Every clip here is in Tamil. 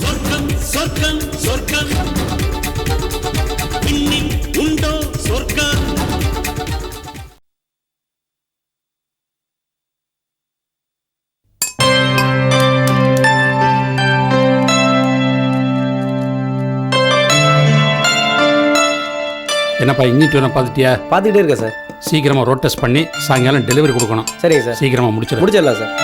சொர்க்கம் சொர்க்கம் உண்டோ சொர்க்கம்? என்னப்பா இங்கிட்டு வேணும் பார்த்துட்டியா? பார்த்துக்கிட்டே இருக்கேன் சார். சீக்கிரமாக ரோட் டெஸ்ட் பண்ணி சாயங்காலம் டெலிவரி கொடுக்கணும். சரிங்க சார். சீக்கிரமாக முடிச்சிடு. முடிச்சிடலாம் சார்.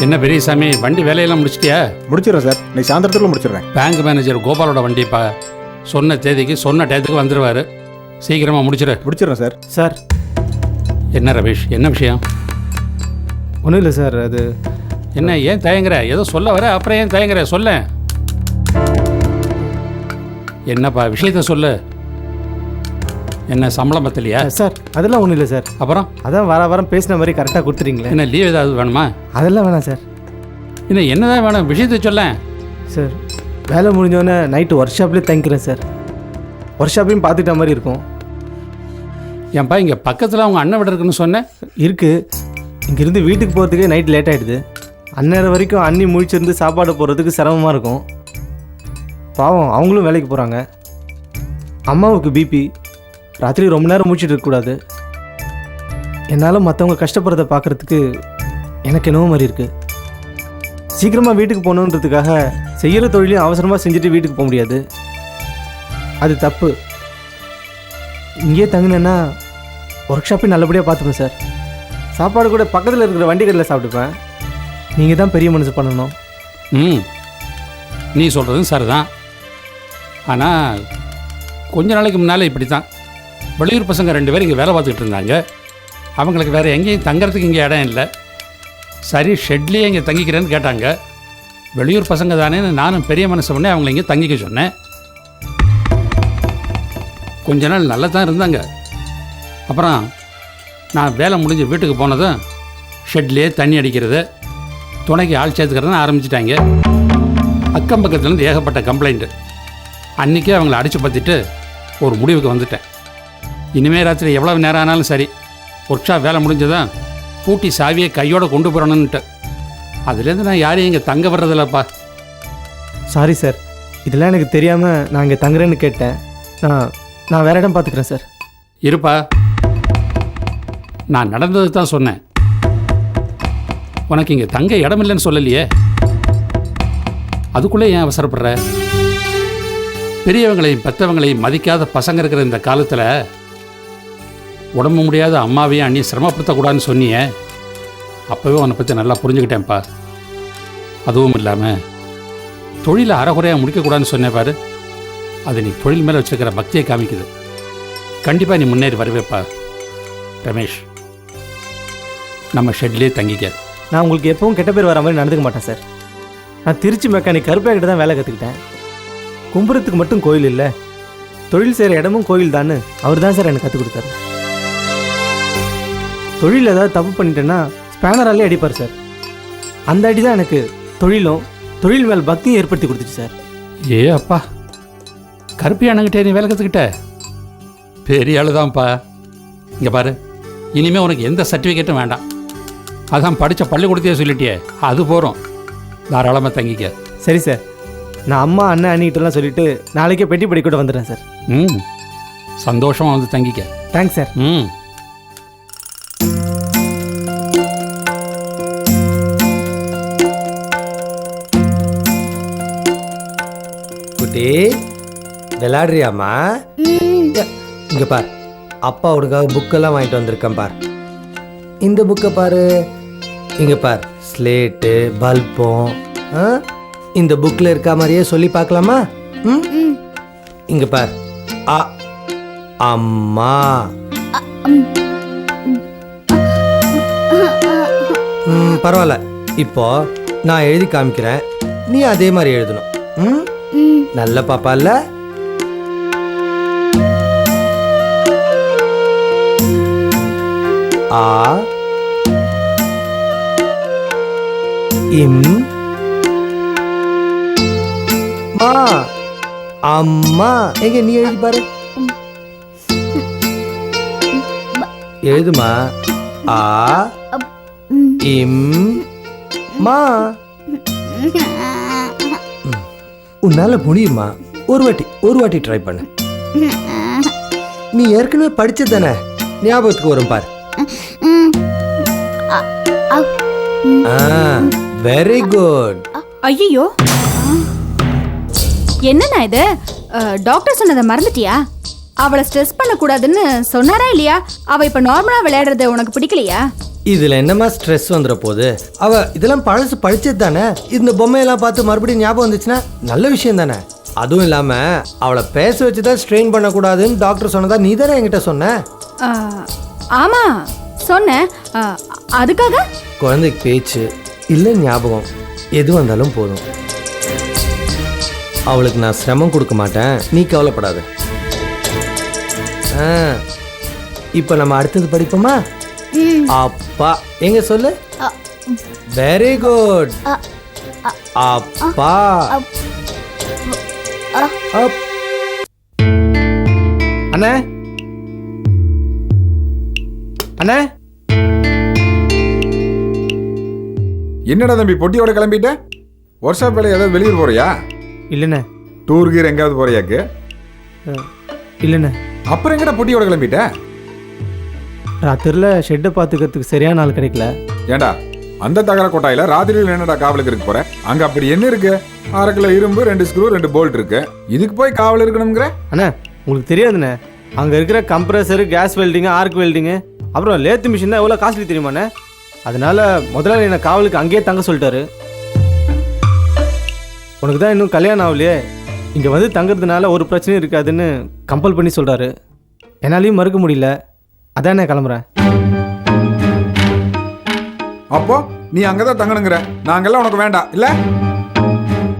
என்ன பெரியசாமி வண்டி வேலையெல்லாம் முடிச்சிட்டியா? முடிச்சிடுறேன் சார். இன்னைக்கு சாயந்தரத்துக்குள்ள முடிச்சிடுறேன். பேங்க் மேனேஜர் கோபாலோட வண்டிப்பா சொன்ன தேதிக்கு சொன்ன டயத்துக்கு வந்துடுவார் சீக்கிரமாக முடிச்சிடு. முடிச்சிடுறேன் சார். சார். என்ன ரமேஷ் என்ன விஷயம்? ஒன்றும் இல்லை சார் அது என்ன ஏன் தயங்குற? ஏதோ சொல்ல வர அப்புறம் ஏன் தயங்குற? சொல்ல என்னப்பா விஷயத்த சொல்லு. என்ன சம்பளம் பத்தலையா? சார் அதெல்லாம் ஒன்றும் இல்லை சார். அப்புறம்? அதான் வர வாரம் பேசின மாதிரி கரெக்டாக கொடுத்துறீங்களே என்ன லீவ் ஏதாவது வேணுமா? அதெல்லாம் வேணாம் சார். என்ன என்னதான் வேணும்? விஷயத்த சொல்ல சார் வேலை முடிஞ்சோடனே நைட்டு ஒர்க் ஷாப்லேயே தங்கிக்கிறேன் சார். ஒர்க் ஷாப்பையும் பார்த்துட்ட மாதிரி இருக்கும். ஏன்பா இங்கே பக்கத்தில் அவங்க அண்ணன் விட இருக்குன்னு சொன்னேன் இருக்குது இங்கேருந்து வீட்டுக்கு போகிறதுக்கே நைட் லேட் ஆகிடுது அந்நேரம் வரைக்கும் அண்ணி முழிச்சிருந்து சாப்பாடு போடுறதுக்கு சிரமமாக இருக்கும். பாவம் அவங்களும் வேலைக்கு போகிறாங்க அம்மாவுக்கு பிபி ராத்திரி ரொம்ப நேரம் முடிச்சிட்டு இருக்கக்கூடாது என்னால் மற்றவங்க கஷ்டப்படுறத பார்க்குறதுக்கு எனக்கு என்னவோ மாதிரி இருக்குது சீக்கிரமாக வீட்டுக்கு போகணுன்றதுக்காக செய்கிற தொழிலையும் அவசரமாக செஞ்சுட்டு வீட்டுக்கு போக முடியாது. அது தப்பு. இங்கேயே தங்கினேன்னா ஒர்க் ஷாப்பையும் நல்லபடியாக பார்த்துப்பேன் சார் சாப்பாடு கூட பக்கத்தில் இருக்கிற வண்டி கடையில் சாப்பிட்டுப்பேன். நீங்கள் தான் பெரிய மனசு பண்ணணும். ம். நீ சொல்கிறதும் சரிதான். ஆனால் கொஞ்ச நாளைக்கு முன்னால் இப்படி தான் வெளியூர் பசங்க ரெண்டு பேரும் இங்கே வேலை பார்த்துக்கிட்டு இருந்தாங்க. அவங்களுக்கு வேறு எங்கேயும் தங்குறதுக்கு இங்கே இடம் இல்லை. சரி ஷெட்லேயே இங்கே தங்கிக்கிறேன்னு கேட்டாங்க. வெளியூர் பசங்க தானேன்னு நானும் பெரிய மனசு பண்ணி அவங்கள இங்கே தங்கிக்க சொன்னேன். கொஞ்ச நாள் நல்லா தான் இருந்தாங்க. அப்புறம் நான் வேலை முடிஞ்சு வீட்டுக்கு போனதும் ஷெட்லேயே தண்ணி அடிக்கிறது துணைக்கு ஆள் சேர்த்துக்கிறதுன்னு ஆரம்பிச்சிட்டாங்க. அக்கம் பக்கத்துலேருந்து ஏகப்பட்ட கம்ப்ளைண்ட்டு அன்றைக்கே அவங்கள அடித்து பற்றிட்டு ஒரு முடிவுக்கு வந்துட்டேன். இனிமே ராத்திரி எவ்வளவு நேரம் ஆனாலும் சரி ஒர்க் ஷாப் வேலை முடிஞ்சதான் பூட்டி சாவியை கையோடு கொண்டு போகிறணுன்ட்டு அதுலேருந்து நான் யாரையும் இங்கே தங்க வர்றதில்லப்பா. சாரி சார் இதெல்லாம் எனக்கு தெரியாமல் நான் இங்கே தங்குறேன்னு கேட்டேன். நான் நான் வேறு இடம் பார்த்துக்கிறேன் சார் இருப்பா. நான் நடந்தது தான் சொன்னேன். உனக்கு இங்கே தங்க இடம் இல்லைன்னு சொல்லலையே. அதுக்குள்ளே ஏன் அவசரப்படுற? பெரியவங்களையும் பெற்றவங்களையும் மதிக்காத பசங்க இருக்கிற இந்த காலத்தில் உடம்பு முடியாத அம்மாவையும் அண்ணியை சிரமப்படுத்தக்கூடாதுன்னு சொன்னியே அப்போவே உன்னை பற்றி நல்லா புரிஞ்சுக்கிட்டேன்ப்பா. அதுவும் இல்லாமல் தொழிலை அறகுறையாக முடிக்கக்கூடாதுன்னு சொன்னேன் பாரு. அது நீ தொழில் மேலே வச்சுருக்கிற பக்தியை காமிக்குது. கண்டிப்பாக நீ முன்னேறி வருவேப்பா ரமேஷ். நம்ம ஷெட்லேயே தங்கிக்க நான் உங்களுக்கு எப்பவும் கெட்ட பேர் வர மாதிரி நடந்துக்க மாட்டேன் சார். நான் திருச்சி மெக்கானிக் கருப்பையாக்கிட்ட தான் வேலை கற்றுக்கிட்டேன் கும்புறத்துக்கு மட்டும் கோயில் இல்லை. தொழில் செய்கிற இடமும் கோயில் தான்னு அவர் தான் சார் எனக்கு கற்றுக் கொடுத்தாரு. தொழில் ஏதாவது தப்பு பண்ணிட்டேன்னா ஸ்பேனராலே அடிப்பார் சார். அந்த அடி தான் எனக்கு தொழிலும் தொழில் மேல் பக்தியும் ஏற்படுத்தி கொடுத்துச்சு சார். ஏ அப்பா கருப்பி அண்ணங்கிட்டே நீ வேலை கற்றுக்கிட்ட பெரிய ஆளுதான்ப்பா. இங்கே பாரு இனிமே உனக்கு எந்த சர்டிஃபிகேட்டும் வேண்டாம். அதான் படித்த பள்ளிக்கூடத்தையே சொல்லிட்டியே அது போகிறோம் தாராளமாக தங்கிக்க. சரி சார். நான் அம்மா அண்ணன் அண்ணிக்கிட்டலாம் சொல்லிட்டு நாளைக்கே பெட்டி படிக்கூட வந்துடுறேன் சார். ம். சந்தோஷமாக வந்து தங்கிக்க. தேங்க்ஸ் சார் ம். குட்டி விளையாடுறியாம்மா? இங்க பார். அப்பா உனக்காக புக்கெல்லாம் வாங்கிட்டு வந்திருக்கேன் பார். இந்த புக்கை பாரு. இங்க பார். ஸ்லேட்டு பல்பம் ஆ? இந்த புக்கில் இருக்க மாதிரியே சொல்லி பார்க்கலாமா? இங்க பார். அ அம்மா. பரவாயில்ல. இப்போ நான் எழுதி காமிக்கிறேன். நீ அதே மாதிரி எழுதணும். நல்ல பாப்பா இல்ல? ஆ. இம். மா அம்மா எங்க நீ எழுதி பாரு எழுதுமா ஆ இம் ம். உன்னால முடியுமா ஒரு வாட்டி ஒரு வாட்டி ட்ரை பண்ணு. நீ ஏற்கனவே படிச்சது தானே ஞாபகத்துக்கு வரும் பார். வெரி குட் ஐயோ என்னண்ணா இது? டாக்டர் சொன்னதை மறந்துட்டியா? அவளை ஸ்ட்ரெஸ் பண்ணக்கூடாதுன்னு சொன்னாரா இல்லையா? அவ இப்ப நார்மலா விளையாடுறது உனக்கு பிடிக்கலையா? இதுல என்னமா ஸ்ட்ரெஸ் வந்துட போகுது அவ இதெல்லாம் பழசு படிச்சது தானே? இந்த பொம்மையெல்லாம் பார்த்து மறுபடியும் ஞாபகம் வந்துச்சுன்னா நல்ல விஷயம் தானே? அதுவும் இல்லாம அவளை பேச வச்சு தான் ஸ்ட்ரெயின் பண்ணக்கூடாதுன்னு டாக்டர் சொன்னதா நீ தானே என்கிட்ட சொன்ன? ஆமா சொன்னேன் அதுக்காக? குழந்தைக்கு பேச்சு இல்லை ஞாபகம் எது வந்தாலும் போதும். அவளுக்கு நான் சிரமம் கொடுக்க மாட்டேன். நீ கவலைப்படாத. ஆ இப்போ நம்ம அடுத்தது படிப்போமா? அப்பா எங்க சொல்லு? வெரி குட் அப்பா. அப். அண்ணே. அண்ணே. என்னடா தம்பி பொட்டியோட கிளம்பிட்ட? ஒர்க் ஷாப் வேலை ஏதாவது வெளியூர் போறியா? இல்லைண்ணே. டூர் கீர் எங்கேயாவது போறியாக்கு? இல்லைண்ணே. அப்புறம் எங்கடா பொட்டியோட கிளம்பிட்ட? ராத்திரில ஷெட்டை பார்த்துக்கிறதுக்கு சரியான ஆள் கிடைக்கல. ஏண்டா அந்த தகர கொட்டாயில ராத்திரியில் என்னடா காவலுக்கு இருக்க போற? அங்க அப்படி என்ன இருக்கு? அரை கிலோ இரும்பு ரெண்டு ஸ்க்ரூ ரெண்டு போல்ட் இருக்கு. இதுக்கு போய் காவல் இருக்கணுங்கிற அண்ணே உங்களுக்கு தெரியாதுண்ணே. அங்கே இருக்கிற compressor gas welding arc welding அப்புறம் லேத்து மிஷின் தான் எவ்வளோ காஸ்ட்லி தெரியுமாண்ணே? அதனால முதலாளி என்னை காவலுக்கு அங்கேயே தங்க சொல்லிட்டாரு. உனக்கு தான் இன்னும் கல்யாணம் ஆகலையே. இங்கே வந்து தங்குறதுனால ஒரு பிரச்சனையும் இருக்காதுன்னு கம்பல் பண்ணி சொல்கிறாரு என்னாலையும் மறுக்க முடியல. அதான் நான் கிளம்புறேன் அப்போ நீ அங்கதான் தங்கணுங்கிற. நாங்கெல்லாம் உனக்கு வேண்டாம். இல்ல?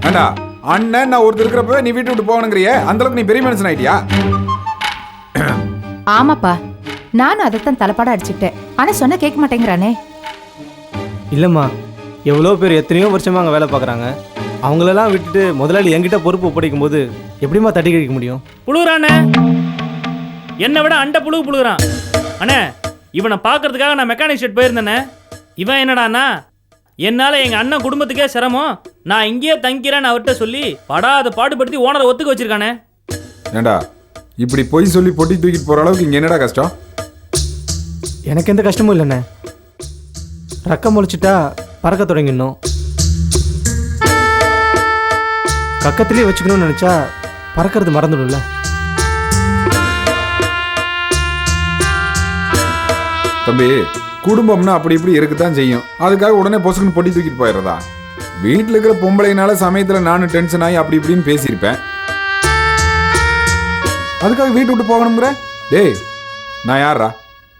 வேண்டா. அண்ணன் நான் ஒருத்தர் இருக்கிறப்ப நீ வீட்டு விட்டு போகணுங்கிறியே. அந்த அளவுக்கு நீ பெரிய மனுஷன் ஆயிட்டியா? ஆமாப்பா. நானும் அதைத்தான் தலைப்பாட அடிச்சுக்கிட்டேன். ஆனா சொன்ன கேட்க மாட்டேங்கிறானே. இல்லைம்மா. எவ்வளோ பேர் எத்தனையோ வருஷமாக அங்கே வேலை பார்க்குறாங்க. அவங்களெல்லாம் விட்டுட்டு முதலாளி என்கிட்ட பொறுப்பு ஒப்படைக்கும் போது எப்படிம்மா தட்டி கழிக்க முடியும்? புழுகுறானே. என்னை விட அண்ட புழுகு புழுகுறான். அண்ணே இவனை பார்க்கறதுக்காக நான் மெக்கானிக் ஷெட் போயிருந்தேனே. இவன் என்னடானா என்னால் எங்கள் அண்ணன் குடும்பத்துக்கே சிரமம். நான் இங்கேயே தங்கிறேன்னு அவர்கிட்ட சொல்லி படாத பாடுபடுத்தி ஓனரை ஒத்துக்க வச்சிருக்கானே. ஏண்டா இப்படி பொய் சொல்லி பொட்டி தூக்கிட்டு போற அளவுக்கு இங்க என்னடா கஷ்டம்? எனக்கு எந்த கஷ்டமும் இல்லைண்ணே. ரக்கம் முளைச்சிட்டா பறக்க தொடங்கிடணும். கக்கத்திலே வச்சுக்கணும்னு நினச்சா பறக்கிறது மறந்துடும்ல. தம்பி குடும்பம்னா அப்படி இப்படி இருக்குதான் செய்யும். அதுக்காக உடனே பொசுக்குன்னு பொட்டி தூக்கிட்டு போயிடுறதா? வீட்டில் இருக்கிற பொம்பளைனால சமயத்துல நானும் டென்ஷன் ஆகி அப்படி இப்படின்னு பேசியிருப்பேன். அதுக்காக வீட்டு விட்டு போகணுங்கிற டேய் நான் யாரா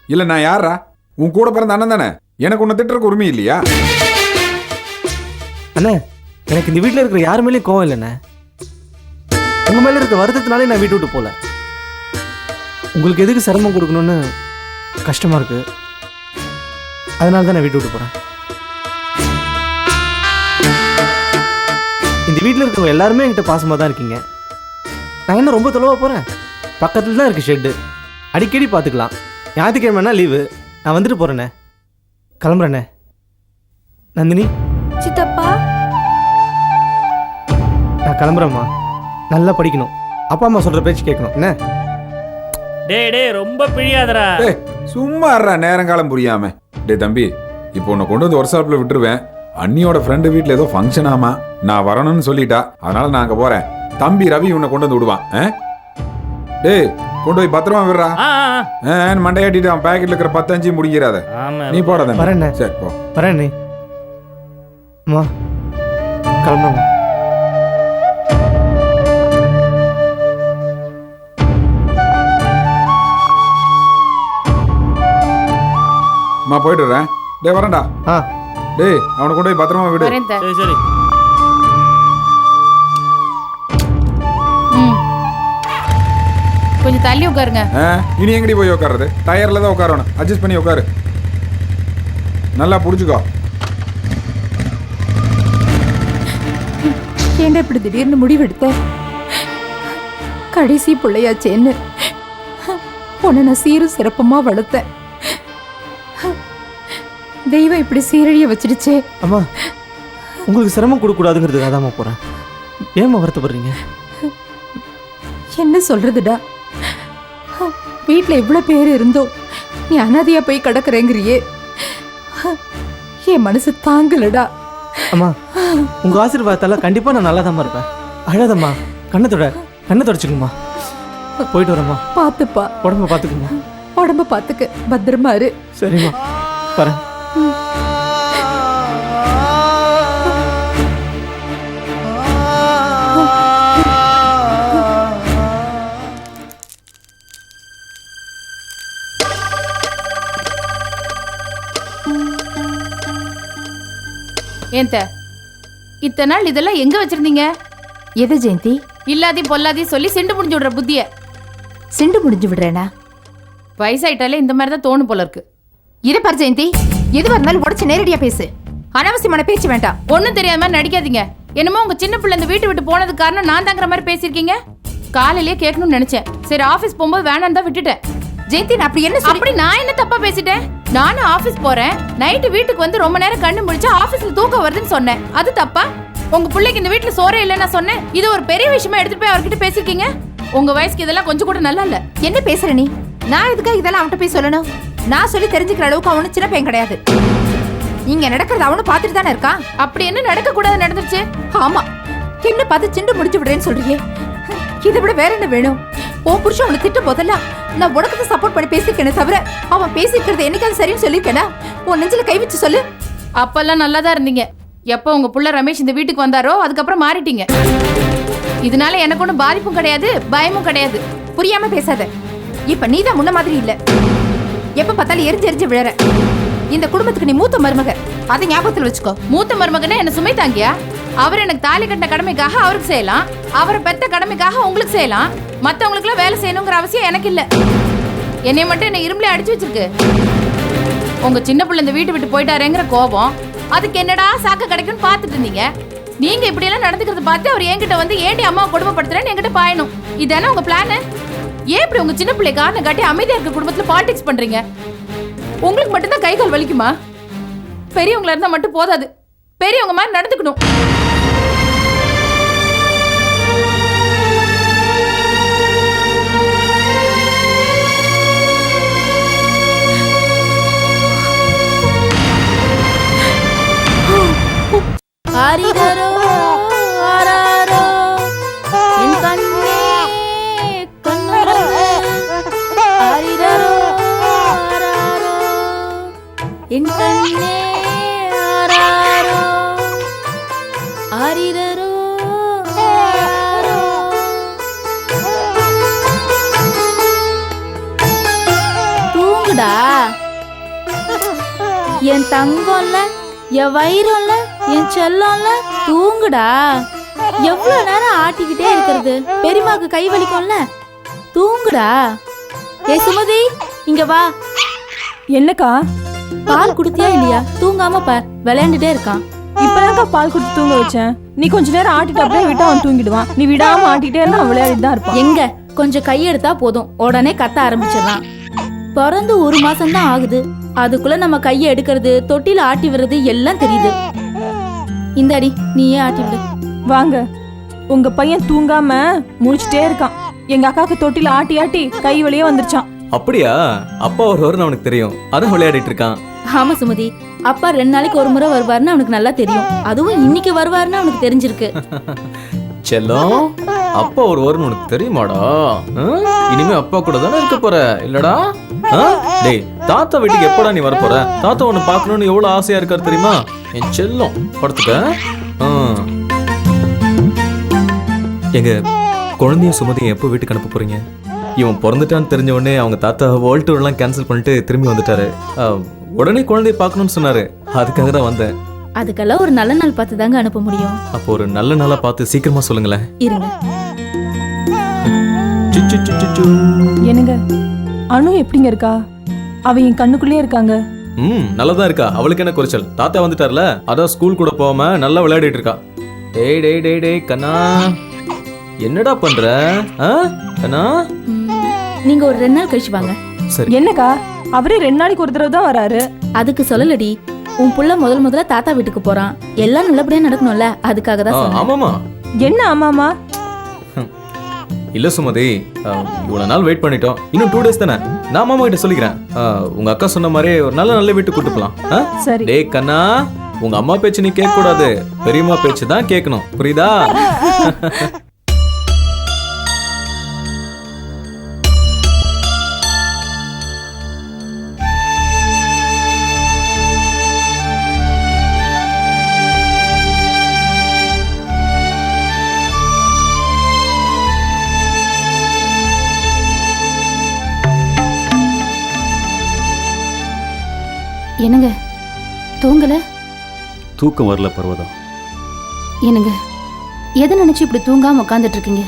இல்ல நான் யாரா உன் கூட பிறந்த அண்ணன் தானே? எனக்கு உன்னை திட்டுறக்கு உரிமை இல்லையா? அண்ணே எனக்கு இந்த வீட்டில் இருக்கிற யார் மேலேயும் கோவம் இல்லைண்ணே. உங்கள் மேலே இருக்கிற வருத்தத்தினாலே நான் வீட்டு விட்டு போகல உங்களுக்கு எதுக்கு சிரமம் கொடுக்கணும்னு கஷ்டமாக இருக்குது அதனால தான் நான் வீட்டு விட்டு போகிறேன் இந்த வீட்டில் இருக்கிறவங்க எல்லாருமே என்கிட்ட பாசமாக தான் இருக்கீங்க. நான் என்ன ரொம்ப தொலைவாக போகிறேன் பக்கத்தில் தான் இருக்குது ஷெட்டு அடிக்கடி பார்த்துக்கலாம் ஞாயிற்றுக்கிழமைனா லீவு நான் வந்துட்டு போகிறேண்ணே கிளம்புறேண்ணே. நந்தினி? நான் கிளம்புறேம்மா. நல்லா படிக்கணும். அப்பா அம்மா சொல்கிற பேச்சு கேட்கணும். என்ன? டேய் டேய் ரொம்ப பிழியாதடா. டேய் சும்மா இருடா நேரங்காலம் புரியாம. டேய் தம்பி இப்போ உன்னை கொண்டு வந்து ஒர்க் ஷாப்ல விட்டுருவேன். அண்ணியோட ஃப்ரெண்டு வீட்டில் ஏதோ ஃபங்க்ஷன் ஆமா. நான் வரணும்னு சொல்லிட்டா. அதனால நான் அங்கே போறேன். தம்பி ரவி உன்னை கொண்டு வந்து விடுவான். ஆ? டேய் கொண்டு போய் பத்திரமா விடுறா. ஆ ஆ, ஆ. ஆ மண்டையாட்டிட்டு அவன் பேக்கெட்ல இருக்கிற பத்தஞ்சு முடிக்கிறாத. ஆமா நீ போடாத வரேண்ணே. சரி போ. வரேன் அம்மா கிளம்புறேம்மா. நான் போயிட்டுறேன் டேய் வரேன்டா. ஆ. டேய் அவனை கொண்டு போய் பத்திரமா விடு. வரேன். சரி. சரி ம். கொஞ்சம் தள்ளி உட்காருங்க. ஆ, இனி எங்கடி போய் உட்காருறது? டயர்ல தான் உட்காரணும் அட்ஜஸ்ட் பண்ணி உட்காரு. நல்லா புடிச்சுக்கோ. ஏன்டா இப்படி திடீர்னு முடிவெடுத்த? கடைசி பிள்ளையாச்சேன்னு. உன்னை நான் சீரும் சிறப்புமா வளர்த்தேன். தெய்வம் இப்படி சீரழிய வச்சிடுச்சே அம்மா உங்களுக்கு சிரமம் கொடுக்கக்கூடாதுங்கிறதுக்காக தாம்மா போகிறேன் ஏம்மா வருத்தப்படுறீங்க? என்ன சொல்றதுடா? வீட்ல இவ்வளோ பேர் இருந்தோம் நீ அனாதையா போய் கிடக்குறேங்கிறியே. என் மனசு தாங்கலடா. அம்மா உங்கள் ஆசீர்வாதத்தால் கண்டிப்பாக நான் நல்லா இருப்பேன். அழாதம்மா கண்ணை தொட கண்ணை தொடச்சிக்குமா போயிட்டு வரேம்மா. பார்த்துப்பா உடம்ப பார்த்துக்குமா உடம்ப பார்த்துக்க பத்திரமா இரு. சரிம்மா வரேன். ஏன்த்த இத்தனை நாள் இதெல்லாம் எங்க வச்சிருந்தீங்க? எது ஜெயந்தி? இல்லாதி பொல்லாதி சொல்லி சிண்டு முடிஞ்சு விடுற புத்திய. சிண்டு முடிஞ்சு விடுறேனா? வயசாயிட்டாலே இந்த மாதிரி தான் தோணும் போல இருக்கு. இரு பார் ஜெயந்தி. எதுவா இருந்தாலும் உடச்சு நேரடியா பேசு. அனாவசியமான பேச்சு வேண்டாம். ஒன்றும் தெரியாத மாதிரி நடிக்காதீங்க. என்னமோ உங்க சின்ன பிள்ளை இந்த வீட்டு விட்டு போனதுக்கு காரணம் நான் தாங்கிற மாதிரி பேசியிருக்கீங்க? காலையிலேயே கேட்கணும்னு நினைச்சேன். சரி ஆபீஸ் போகும்போது வேணான்னு தான் விட்டுட்டேன். ஜெயந்தி நான் அப்படி என்ன அப்படி நான் என்ன தப்பா பேசிட்டேன்? நானும் ஆபீஸ் போறேன். நைட்டு வீட்டுக்கு வந்து ரொம்ப நேரம் கண்ணு முடிச்சா ஆபீஸ்ல தூக்கம் வருதுன்னு சொன்னேன். அது தப்பா? உங்க பிள்ளைக்கு இந்த வீட்டுல சோறே இல்லைன்னு நான் சொன்னேன். இது ஒரு பெரிய விஷயமா எடுத்துட்டு போய் அவர்கிட்ட பேசிருக்கீங்க உங்க வயசுக்கு இதெல்லாம் கொஞ்சம் கூட நல்லா இல்ல. என்ன பேசுற நீ? நான் எதுக்காக இதெல்லாம் அவன்கிட்ட போய் சொல்லணும்? நான் சொல்லி தெரிஞ்சுக்கிற அளவுக்கு அவனு சின்ன பையன் கிடையாது. இங்க நடக்கிறது அவனும் பார்த்துட்டு தானே இருக்கான் அப்படி என்ன நடக்க கூடாது நடந்துருச்சு? ஆமா. என்ன பார்த்து சிண்டு முடிச்சு விடுறேன்னு சொல்றியே. இதை விட வேற என்ன வேணும்? உன் புருஷன் அவனை திட்ட போதெல்லாம் நான் உனக்கு தான் சப்போர்ட் பண்ணி பேசிக்கனே தவிர அவன் பேசிக்கிறது என்னைக்காவது சரின்னு சொல்லியிருக்கேனா? உன் நெஞ்சில கை வச்சு சொல்லு. அப்பெல்லாம் நல்லா தான் இருந்தீங்க. எப்போ உங்க புள்ள ரமேஷ் இந்த வீட்டுக்கு வந்தாரோ அதுக்கப்புறம் மாறிட்டீங்க. இதனால எனக்கு ஒன்றும் பாதிப்பும் கிடையாது பயமும் கிடையாது. புரியாம பேசாத. இப்ப நீ தான் முன்ன மாதிரி இல்லை. எப்ப பார்த்தாலும் எரிஞ்சு எரிஞ்சு விழற. இந்த குடும்பத்துக்கு நீ மூத்த மருமக. அதை ஞாபகத்தில் வச்சுக்கோ. மூத்த மருமகனா என்ன சுமை தாங்கியா? அவர் எனக்கு தாலி கட்டின கடமைக்காக அவருக்கு செய்யலாம். அவரை பெத்த கடமைக்காக உங்களுக்கு செய்யலாம். மற்றவங்களுக்குலாம் வேலை செய்யணுங்கிற அவசியம் எனக்கு இல்லை. என்னை மட்டும் என்ன இரும்புல அடிச்சு வச்சிருக்கு. உங்க சின்ன பிள்ளை இந்த வீட்டு விட்டு போயிட்டாருங்கிற கோபம் அதுக்கு என்னடா சாக்க கிடைக்கும்னு பார்த்துட்டு இருந்தீங்க? நீங்க இப்படி எல்லாம் நடந்துக்கிறத பார்த்து அவர் என்கிட்ட வந்து ஏண்டி அம்மாவை கொடுமைப்படுத்துறேன்னு என்கிட்ட பாயணும். இதானே உங்க பிளானு ஏன் இப்படி உங்க சின்ன பிள்ளை காரணம் காட்டி அமைதியா இருக்க குடும்பத்துல பாலிடிக்ஸ் பண்றீங்க? உங்களுக்கு மட்டும்தான் கை கால் வலிக்குமா? பெரியவங்களா இருந்தா மட்டும் போதாது. பெரியவங்க மாதிரி நடந்துக்கணும். என் வயிறும்ல என் செல்லம்ல தூங்குடா. எவ்வளவு நேரம் ஆட்டிக்கிட்டே இருக்கிறது? பெரியமாக்கு கை வலிக்கும்ல? தூங்குடா. ஏ சுமதி இங்க வா. என்னக்கா? பால் குடுத்தியா இல்லையா? தூங்காம பார். விளையாண்டுட்டே இருக்கான். இப்பதான்க்கா பால் கொடுத்து தூங்க வச்சேன். நீ கொஞ்ச நேரம் ஆட்டிட்டு அப்படியே விட்டா அவன் தூங்கிடுவான். நீ விடாம ஆட்டிட்டே இருந்தா விளையாடிட்டு தான் இருப்பான். எங்க? கொஞ்சம் கையெடுத்தா போதும். உடனே கத்த ஆரம்பிச்சிடறான் பிறந்து ஒரு மாசம் தான் ஆகுது. அதுக்குள்ள நம்ம கையை எடுக்கிறது தொட்டில ஆட்டி விடுறது எல்லாம் தெரியுது. இந்தாடி நீயே ஆட்டி விடு. வாங்க. உங்க பையன் தூங்காம முழிச்சிட்டே இருக்கான். எங்க அக்காக்கு தொட்டில ஆட்டி ஆட்டி கை வலியே வந்துருச்சான். அப்படியா? அப்பா வருவாருன்னு அவனுக்கு தெரியும். அதான் விளையாடிட்டு இருக்கான். ஆமா சுமதி. அப்பா ரெண்டு நாளைக்கு ஒரு முறை வருவாருன்னு அவனுக்கு நல்லா தெரியும். அதுவும் இன்னைக்கு வருவாருன்னு அவனுக்கு தெரிஞ்சிருக்கு. செல்லம் அப்பா வருவாருன்னு உனக்கு தெரியுமாடா? இனிமே அப்பா கூட தானே இருக்க போற? இல்லடா? டேய் தாத்தா வீட்டுக்கு எப்படா நீ வர போற தாத்தா உன்னை பார்க்கணும்னு எவ்வளவு ஆசையா இருக்காரு தெரியுமா? என் செல்லம். படுத்துக்க. எங்க குழந்தைய சுமதியும் எப்போ வீட்டுக்கு அனுப்ப போறீங்க? இவன் பிறந்துட்டான்னு தெரிஞ்ச உடனே அவங்க தாத்தா வேர்ல்டு டூர்லாம் கேன்சல் பண்ணிட்டு திரும்பி வந்துட்டாரு. உடனே குழந்தைய பார்க்கணும்னு சொன்னாரு. அதுக்காக தான் வந்தேன். அதுக்கெல்லாம் ஒரு நல்ல நாள் பார்த்து தாங்க அனுப்ப முடியும். அப்போ ஒரு நல்ல நாளா பார்த்து சீக்கிரமா சொல்லுங்களேன். இருங்க. என்னங்க? அனு எப்படிங்க இருக்கா? அவ என் கண்ணுக்குள்ளே இருக்காங்க. ம் நல்லதா இருக்கா. அவளுக்கு என்ன குறைச்சல்? தாத்தா வந்துட்டார்ல? அதான் ஸ்கூல் கூட போகாம நல்லா விளையாடிட்டு இருக்கா. டேய் டேய் டேய் டேய் கண்ணா. என்னடா பண்ற? ஆ? கண்ணா? நீங்க ஒரு ரெண்டு நாள் கழிச்சு வாங்க. சரி. என்னக்கா? அவரே ரெண்டு நாளைக்கு ஒரு தடவை தான் வராரு. அதுக்கு சொல்லலடி. உன் புள்ள முதல் முதல்ல தாத்தா வீட்டுக்கு போறான். எல்லாம் நல்லபடியா நடக்கணும்ல. அதுக்காக தான் ஆமாமா என்ன ஆமாமா இல்ல சுமதி ஆ, இவ்வளவு நாள் வெயிட் பண்ணிட்டோம். இன்னும் டூ டேஸ் தானே? நான் மாமா கிட்ட சொல்லிக்கிறேன். உங்க அக்கா சொன்ன மாதிரி ஒரு நல்ல நல்ல வீட்டுக்கு கூட்டு போலாம். டேய் கண்ணா உங்க அம்மா பேச்சு நீ கேட்க கூடாது பெரியம்மா பேச்சு தான் கேட்கணும். புரியுதா? என்னங்க? தூங்கல? தூக்கம் வரல பர்வதம் என்னங்க? எதை நினைச்சு இப்படி தூங்காம உட்காந்துட்டு இருக்கீங்க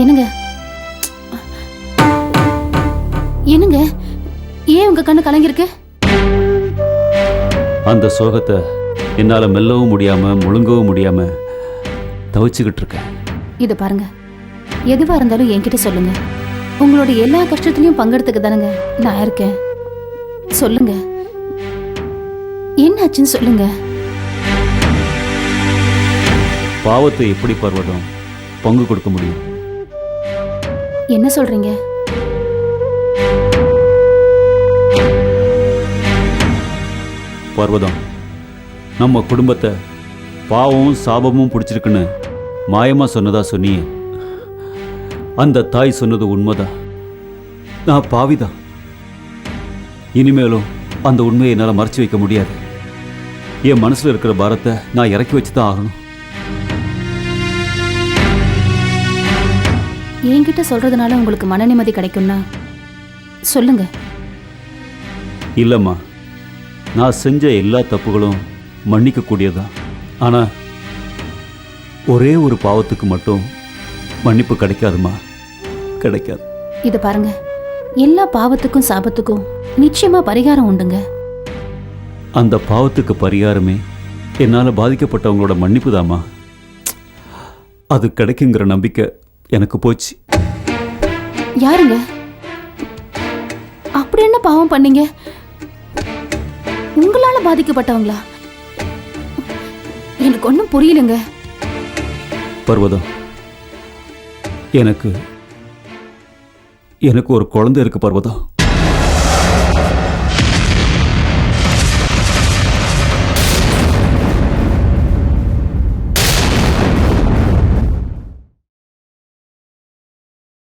என்னங்க? என்னங்க? ஏன் உங்க கண்ணு கலங்கிருக்கு அந்த சோகத்தை என்னால் மெல்லவும் முடியாம முழுங்கவும் முடியாம தவிச்சுக்கிட்டு இருக்கேன் இது பாருங்க. எதுவா இருந்தாலும் என்கிட்ட சொல்லுங்க. உங்களோட எல்லா கஷ்டத்துலயும் பங்கெடுத்துக்க தானுங்க நான் இருக்கேன். சொல்லுங்க. என்னாச்சுன்னு சொல்லுங்க. பாவத்தை எப்படி பர்வதம்? பங்கு கொடுக்க முடியும். என்ன சொல்றீங்க? பர்வதம் நம்ம குடும்பத்தை பாவமும் சாபமும் பிடிச்சிருக்குன்னு மாயமா சொன்னதா சொன்னியே அந்த தாய் சொன்னது உண்மைதான். நான் பாவிதான். இனிமேலும் அந்த உண்மையை என்னால் மறைச்சு வைக்க முடியாது. என் மனசுல இருக்கிற பாரத்தை நான் இறக்கி வச்சு தான் ஆகணும். என்கிட்ட சொல்றதுனால உங்களுக்கு மன நிம்மதி கிடைக்கும்னா? சொல்லுங்க. இல்லைம்மா. நான் செஞ்ச எல்லா தப்புகளும் மன்னிக்கக்கூடியதான் ஆனால் ஒரே ஒரு பாவத்துக்கு மட்டும் மன்னிப்பு கிடைக்காதுமா? கிடைக்காது. இது பாருங்க. எல்லா பாவத்துக்கும் சாபத்துக்கும் நிச்சயமா பரிகாரம் உண்டுங்க. அந்த பாவத்துக்கு பரிகாரமே என்னால் பாதிக்கப்பட்டவங்களோட மன்னிப்பு தாம்மா அது கிடைக்குங்கிற நம்பிக்கை எனக்கு போச்சு. யாருங்க? அப்படி என்ன பாவம் பண்ணீங்க? உங்களால பாதிக்கப்பட்டவங்களா? எனக்கு ஒன்றும் புரியலங்க. பர்வதம் எனக்கு எனக்கு ஒரு குழந்தை இருக்கு பர்வதம்.